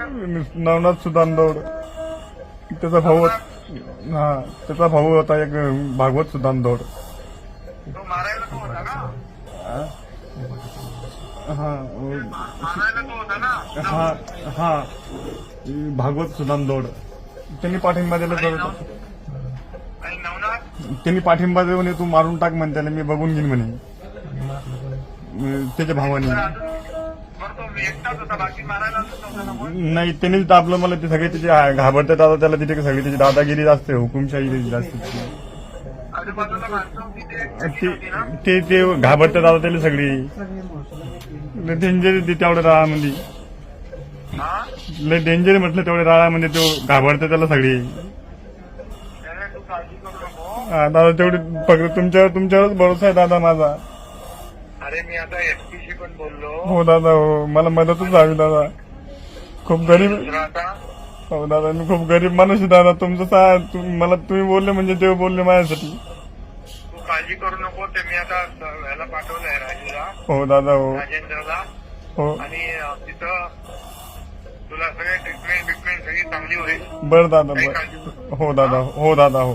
नवनाथ सुदानदौड. त्याचा भाऊ हा त्याचा भाऊ होता एक भागवत सुदानदौड. तो मारायला तो होता ना हा? हा हा. भागवत सुदानदौड. त्यांनी पाठिंबा दिला त्यांनी पाठिंबा देऊन तू मारून टाक म्हणे त्याला मी बघून घेईन म्हणे. त्याच्या भावाने. नाही त्यांनीच दाबलं मला ते सगळे त्याचे हा- घाबरतात आता त्याला तिथे सगळी त्याची दादागिरी जास्त हुकुमशाही त्याची जास्त ते ते होती दादा घाबरतात आता त्याला सगळी. लय डेंजर आहे ते तेवढ्या राळामध्ये. लय डेंजर म्हटलं तेवढ्या राळामध्ये तो घाबरते त्याला सगळी. दादा तेवढी फक्त तुमच्यावर तुमच्यावरच भरोसा आहे दादा माझा. अरे मी आता एसपीशी पण बोललो. हो दादा हो. मला मदतच हवी दादा. खूप गरीब दुसरं आता? हो दादा मी खूप गरीब माणूस आहे दादा. तुमचं सा तुम- मला तुम्ही बोलले म्हणजे देव बोलले माझ्यासाठी. तू काळजी करू नको ते मी आता ह्याला पाठवलंय राजूला. हो दादा हो. राजेंद्रला. हो. आणि अ, तिथं तुला सगळे ट्रीटमेंट बिटमेंट सगळी चांगली होईल. बर दादा काही बर. काळजी हो दादा हो दादा हो.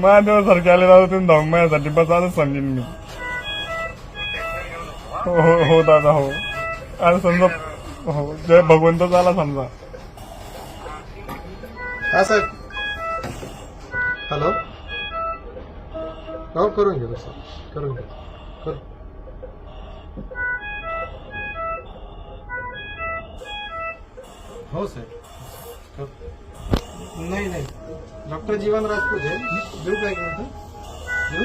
महादेवासारखे आले दादा तुम्ही धावून माझ्यासाठी बस आजच समजेन मी हो हो हो दादा हो. आणि समजा हो जय भगवंत झाला समजा. हा साहेब. हॅलो हो करून घेऊ सर करून घेऊ कर हो साहेब. हो, कर. नाही नाही डॉक्टर जीवन राजपूत आहे देऊ काय का देऊ